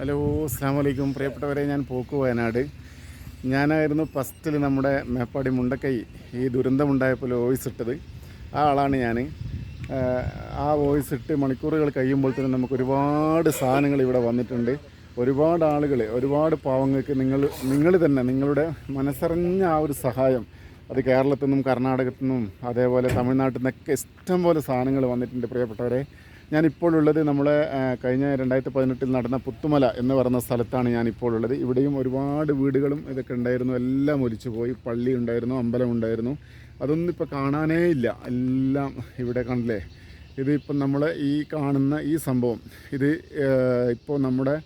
Hello അസ്സാം വലൈക്കും പ്രിയപ്പെട്ടവരെ ഞാൻ പോക്ക് വയനാട്. ഞാനായിരുന്നു ഫസ്റ്റിൽ നമ്മുടെ മേപ്പാടി മുണ്ടക്കൈ ഈ ദുരന്തമുണ്ടായപ്പോൾ വോയിസ് ഇട്ടത്. ആ ആളാണ് ഞാൻ ആ വോയിസ് ഇട്ട് മണിക്കൂറുകൾ കഴിയുമ്പോൾ തന്നെ നമുക്ക് ഒരുപാട് സാധനങ്ങൾ ഇവിടെ വന്നിട്ടുണ്ട്. ഒരുപാട് ആളുകൾ ഒരുപാട് പാവങ്ങൾക്ക് നിങ്ങൾ നിങ്ങൾ തന്നെ നിങ്ങളുടെ മനസ്സറിഞ്ഞ ആ ഒരു സഹായം. അത് കേരളത്തിൽ നിന്നും കർണാടകത്തു നിന്നും അതേപോലെ തമിഴ്നാട്ടിൽ നിന്നൊക്കെ ഇഷ്ടം പോലെ സാധനങ്ങൾ വന്നിട്ടുണ്ട് പ്രിയപ്പെട്ടവരെ. ഞാനിപ്പോൾ ഉള്ളത് നമ്മളെ കഴിഞ്ഞ രണ്ടായിരത്തി പതിനെട്ടിൽ നടന്ന പുത്തുമല എന്ന് പറയുന്ന സ്ഥലത്താണ് ഞാനിപ്പോൾ ഉള്ളത് ഇവിടെയും ഒരുപാട് വീടുകളും ഇതൊക്കെ ഉണ്ടായിരുന്നു. എല്ലാം ഒലിച്ചു പോയി പള്ളി ഉണ്ടായിരുന്നു അമ്പലം ഉണ്ടായിരുന്നു. അതൊന്നും ഇപ്പോൾ കാണാനേ ഇല്ല. എല്ലാം ഇവിടെ കണ്ടില്ലേ? ഇതിപ്പം നമ്മൾ ഈ കാണുന്ന ഈ സംഭവം. ഇത് ഇപ്പോൾ നമ്മുടെ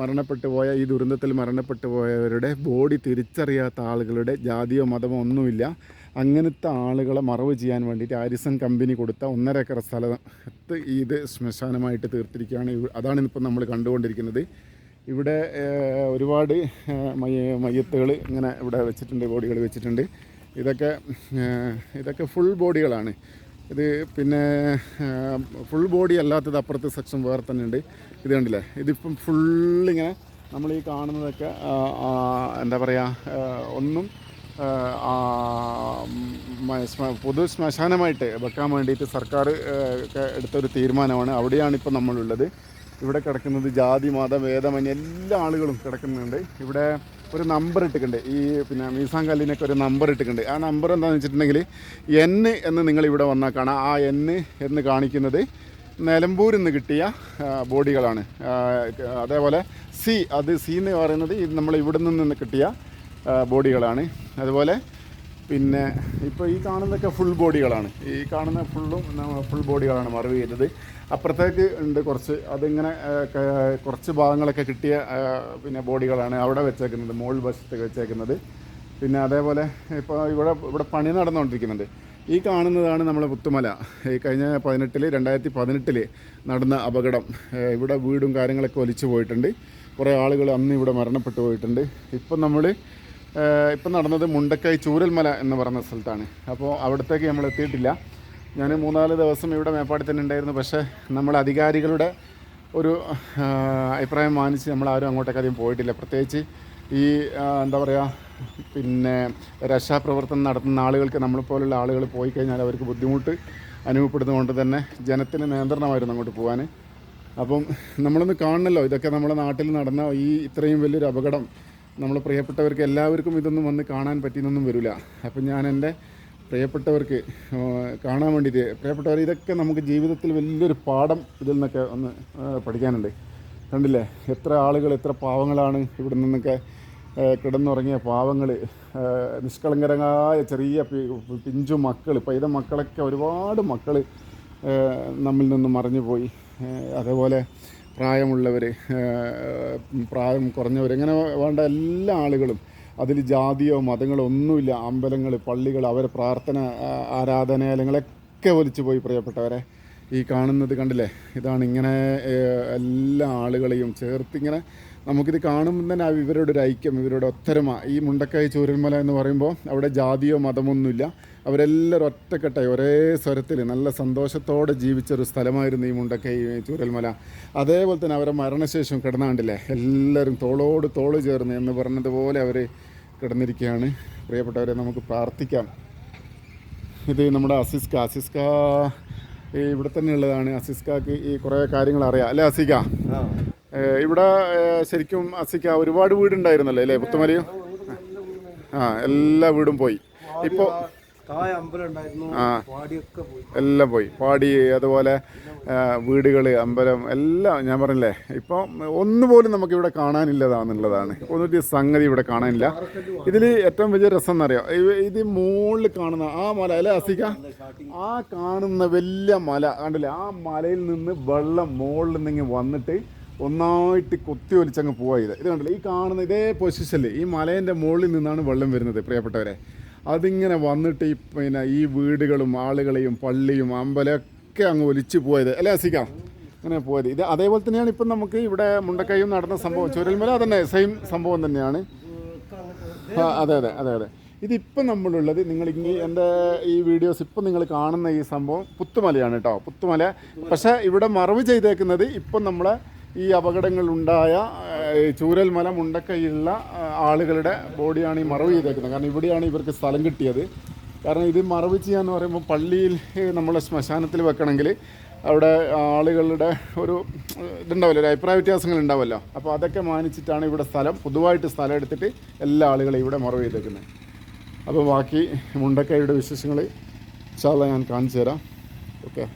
മരണപ്പെട്ടു പോയ ഈ ദുരന്തത്തിൽ മരണപ്പെട്ടു പോയവരുടെ ബോഡി തിരിച്ചറിയാത്ത ആളുകളുടെ ജാതിയോ മതമോ ഒന്നുമില്ല. അങ്ങനത്തെ ആളുകളെ മറവ് ചെയ്യാൻ വേണ്ടിയിട്ട് ആരിസൺ കമ്പനി കൊടുത്ത ഒന്നര ഏക്കർ സ്ഥലത്ത് ഇത് ശ്മശാനമായിട്ട് തീർത്തിരിക്കുകയാണ്. അതാണ് ഇന്നിപ്പോൾ നമ്മൾ കണ്ടുകൊണ്ടിരിക്കുന്നത്. ഇവിടെ ഒരുപാട് മയ്യത്തുകൾ ഇങ്ങനെ ഇവിടെ വെച്ചിട്ടുണ്ട് ബോഡികൾ വെച്ചിട്ടുണ്ട്. ഇതൊക്കെ ഇതൊക്കെ ഫുൾ ബോഡികളാണ്. ഇത് പിന്നെ ഫുൾ ബോഡി അല്ലാത്തത് അപ്പുറത്തെ സെക്ഷൻ വേറെ തന്നെ ഉണ്ട്. ഇത് കണ്ടില്ലേ? ഇതിപ്പം ഫുള്ളിങ്ങനെ നമ്മൾ ഈ കാണുന്നതൊക്കെ എന്താ പറയുക ഒന്നും പൊതു ശ്മശാനമായിട്ട് വെക്കാൻ വേണ്ടിയിട്ട് സർക്കാർ എടുത്തൊരു തീരുമാനമാണ്. അവിടെയാണ് ഇപ്പോൾ നമ്മളുള്ളത്. ഇവിടെ കിടക്കുന്നത് ജാതി മത ഭേദമന്യ എല്ലാ ആളുകളും കിടക്കുന്നുണ്ട്. ഇവിടെ ഒരു നമ്പർ ഇട്ടിട്ടുണ്ട്. ഈ പിന്നെ മീസാൻ കല്ലിനൊക്കെ ഒരു നമ്പർ ഇട്ടിട്ടുണ്ട്. ആ നമ്പർ എന്താണെന്ന് വെച്ചിട്ടുണ്ടെങ്കിൽ എൻ എന്ന് നിങ്ങൾ ഇവിടെ വന്നാൽ കാണാം. ആ എൻ എന്ന് കാണിക്കുന്നത് നിലമ്പൂരിൽ നിന്ന് കിട്ടിയ ബോഡികളാണ്. അതേപോലെ സി അത് സി എന്ന് പറയുന്നത് നമ്മൾ ഇവിടെ നിന്ന് കിട്ടിയ ബോഡികളാണ്. അതുപോലെ പിന്നെ ഇപ്പോൾ ഈ കാണുന്നതൊക്കെ ഫുൾ ബോഡികളാണ് ഈ കാണുന്ന ഫുള്ളും ഫുൾ ബോഡികളാണ് മറവ് ചെയ്തത്. അപ്പുറത്തേക്ക് ഉണ്ട് കുറച്ച് അതിങ്ങനെ കുറച്ച് ഭാഗങ്ങളൊക്കെ കിട്ടിയ പിന്നെ ബോഡികളാണ് അവിടെ വെച്ചേക്കുന്നത് മോൾ വശത്ത് വെച്ചേക്കുന്നത്. പിന്നെ അതേപോലെ ഇപ്പോൾ ഇവിടെ ഇവിടെ പണി നടന്നുകൊണ്ടിരിക്കുന്നുണ്ട്. ഈ കാണുന്നതാണ് നമ്മളെ പുത്തുമല. ഈ കഴിഞ്ഞ പതിനെട്ടിൽ രണ്ടായിരത്തി പതിനെട്ടിൽ നടന്ന അപകടം. ഇവിടെ വീടും കാര്യങ്ങളൊക്കെ ഒലിച്ചു പോയിട്ടുണ്ട്. കുറേ ആളുകൾ അന്ന് ഇവിടെ മരണപ്പെട്ടു പോയിട്ടുണ്ട്. ഇപ്പം നമ്മൾ ഇപ്പം നടന്നത് മുണ്ടക്കൈ ചൂരൽമല എന്ന് പറയുന്ന സ്ഥലത്താണ്. അപ്പോൾ അവിടത്തേക്ക് നമ്മൾ എത്തിയിട്ടില്ല. ഞാൻ മൂന്നാൽ ദിവസം ഇവിടെ മേപ്പാടി തന്നെ ഉണ്ടായിരുന്നു. പക്ഷേ നമ്മൾ അധികാരികളുടെ ഒരു അഭിപ്രായം മാനിച്ച് ആരും അങ്ങോട്ടേക്ക് അധികം പോയിട്ടില്ല. പ്രത്യേകിച്ച് ഈ എന്താ പറയുക പിന്നെ രക്ഷാപ്രവർത്തനം നടത്തുന്ന ആളുകൾക്ക് നമ്മളെപ്പോലുള്ള ആളുകൾ പോയി കഴിഞ്ഞാൽ അവർക്ക് ബുദ്ധിമുട്ട് അനുഭവപ്പെടുന്നതുകൊണ്ട് തന്നെ ജനത്തിന് നിയന്ത്രണമായിരുന്നു അങ്ങോട്ട് പോകാൻ അപ്പം നമ്മളൊന്ന് കാണണല്ലോ ഇതൊക്കെ നമ്മുടെ നാട്ടിൽ നടന്ന ഈ ഇത്രയും വലിയൊരു അപകടം. നമ്മൾ പ്രിയപ്പെട്ടവർക്ക് എല്ലാവർക്കും ഇതൊന്നും വന്ന് കാണാൻ പറ്റിയെന്നൊന്നും വരില്ല. അപ്പം ഞാൻ എന്റെ പ്രിയപ്പെട്ടവർക്ക് കാണാൻ വേണ്ടിയിട്ട് പ്രിയപ്പെട്ടവർ ഇതൊക്കെ നമുക്ക് ജീവിതത്തിൽ വലിയൊരു പാഠം ഇതിൽ നിന്നൊക്കെ ഒന്ന് പഠിക്കാനുണ്ട്. കണ്ടില്ലേ? എത്ര ആളുകൾ എത്ര പാവങ്ങളാണ് ഇവിടെ നിന്നൊക്കെ കിടന്നുറങ്ങിയ പാവങ്ങൾ നിഷ്കളങ്കരമായ ചെറിയ പിഞ്ചു മക്കൾ പൈത മക്കളൊക്കെ ഒരുപാട് മക്കൾ നമ്മിൽ നിന്ന് മറിഞ്ഞു പോയി അതേപോലെ പ്രായമുള്ളവർ പ്രായം കുറഞ്ഞവർ ഇങ്ങനെ വേണ്ട എല്ലാ ആളുകളും അതിൽ ജാതിയോ മതങ്ങളോ ഒന്നുമില്ല. അമ്പലങ്ങൾ പള്ളികൾ അവരെ പ്രാർത്ഥന ആരാധനാലയങ്ങളൊക്കെ ഒലിച്ചു പോയി പ്രിയപ്പെട്ടവരെ. ഈ കാണുന്നത് കണ്ടില്ലേ? ഇതാണ് ഇങ്ങനെ എല്ലാ ആളുകളെയും ചേർത്തിങ്ങനെ നമുക്കിത് കാണുമ്പോൾ തന്നെ ഇവരുടെ ഒരു ഐക്യം ഇവരുടെ ഒത്തൊരുമ. ഈ മുണ്ടക്കായി ചൂരൽമല എന്ന് പറയുമ്പോൾ അവിടെ ജാതിയോ മതമൊന്നുമില്ല. അവരെല്ലാവരും ഒറ്റക്കെട്ടായി ഒരേ സ്വരത്തിൽ നല്ല സന്തോഷത്തോടെ ജീവിച്ചൊരു സ്ഥലമായിരുന്നു ഈ മുണ്ടക്കൈ ചൂരൽമല. അതേപോലെ തന്നെ അവരെ മരണശേഷം കിടന്നാണ്ടില്ലേ എല്ലാവരും തോളോട് തോൾ ചേർന്ന് എന്ന് പറഞ്ഞതുപോലെ അവർ കിടന്നിരിക്കുകയാണ്. പ്രിയപ്പെട്ടവരെ നമുക്ക് പ്രാർത്ഥിക്കാം. ഇത് നമ്മുടെ അസിസ്ക. അസിസ്ക ഇവിടെ തന്നെ ഉള്ളതാണ്. അസിസ്കാക്ക് ഈ കുറേ കാര്യങ്ങൾ അറിയാം. അല്ലേ അസിക? ഏഹ് ഇവിടെ ശരിക്കും അസിക്ക ഒരുപാട് വീടുണ്ടായിരുന്നല്ലോ അല്ലേ പുത്തുമലയും? ആ എല്ലാ വീടും പോയി. ഇപ്പോൾ എല്ലാം പോയി. പാടി അതുപോലെ വീടുകൾ അമ്പലം എല്ലാം ഞാൻ പറഞ്ഞില്ലേ ഇപ്പോൾ ഒന്നുപോലും നമുക്കിവിടെ കാണാനില്ലതാന്നുള്ളതാണ്. ഒന്നൊരു സംഗതി ഇവിടെ കാണാനില്ല. ഇതിൽ ഏറ്റവും വലിയ രസം എന്നറിയാം ഇത് മുകളിൽ കാണുന്ന ആ മല അല്ലെ അസിക ആ കാണുന്ന വലിയ മല കണ്ടില്ലേ? ആ മലയിൽ നിന്ന് വെള്ളം മുകളിൽ നിന്ന് വന്നിട്ട് ഒന്നായിട്ട് കൊത്തി ഒലിച്ചങ്ങ് പോവാ ഇത്. ഇത് കണ്ടില്ലേ? ഈ കാണുന്ന ഇതേ പൊസിഷനിൽ ഈ മലേന്റെ മുകളിൽ നിന്നാണ് വെള്ളം വരുന്നത് പ്രിയപ്പെട്ടവരെ. അതിങ്ങനെ വന്നിട്ട് ഈ പിന്നെ ഈ വീടുകളും ആളുകളെയും പള്ളിയും അമ്പലമൊക്കെ അങ്ങ് ഒലിച്ചു പോയത്. അല്ലേ അസിക്ക അങ്ങനെ പോയത്. ഇത് അതേപോലെ തന്നെയാണ് ഇപ്പം നമുക്ക് ഇവിടെ മുണ്ടക്കൈയും നടന്ന സംഭവം. ചുരൽമല തന്നെ സെയിം സംഭവം തന്നെയാണ്. അതെ അതെ അതെ അതെ. ഇതിപ്പം നമ്മളുള്ളത് നിങ്ങൾ ഇങ്ങനെ എന്റെ ഈ വീഡിയോസ് ഇപ്പം നിങ്ങൾ കാണുന്ന ഈ സംഭവം പുത്തുമലയാണ് കേട്ടോ പുത്തുമല. പക്ഷേ ഇവിടെ മറവ് ചെയ്തേക്കുന്നത് ഇപ്പം നമ്മളെ ഈ അപകടങ്ങളുണ്ടായ മല ചൂരൽമല മുണ്ടക്കൈയുള്ള ആളുകളുടെ ബോഡിയാണ് ഈ മറവ് ചെയ്തേക്കുന്നത്. കാരണം ഇവിടെയാണ് ഇവർക്ക് സ്ഥലം കിട്ടിയത്. കാരണം ഇത് മറവ് ചെയ്യാന്ന് പറയുമ്പോൾ പള്ളിയിൽ നമ്മളെ ശ്മശാനത്തിൽ വെക്കണമെങ്കിൽ അവിടെ ആളുകളുടെ ഒരു ഇതുണ്ടാവില്ല ഒരു അഭിപ്രായ വ്യത്യാസങ്ങൾ ഉണ്ടാവുമല്ലോ അപ്പോൾ അതൊക്കെ മാനിച്ചിട്ടാണ് ഇവിടെ സ്ഥലം പൊതുവായിട്ട് സ്ഥലം എടുത്തിട്ട് എല്ലാ ആളുകളെയും ഇവിടെ മറവ് ചെയ്തേക്കുന്നത്. അപ്പോൾ ബാക്കി മുണ്ടക്കൈയുടെ വിശേഷങ്ങൾ ഇൻഷാല്ല ഞാൻ കാണിച്ചു തരാം. ഓക്കെ.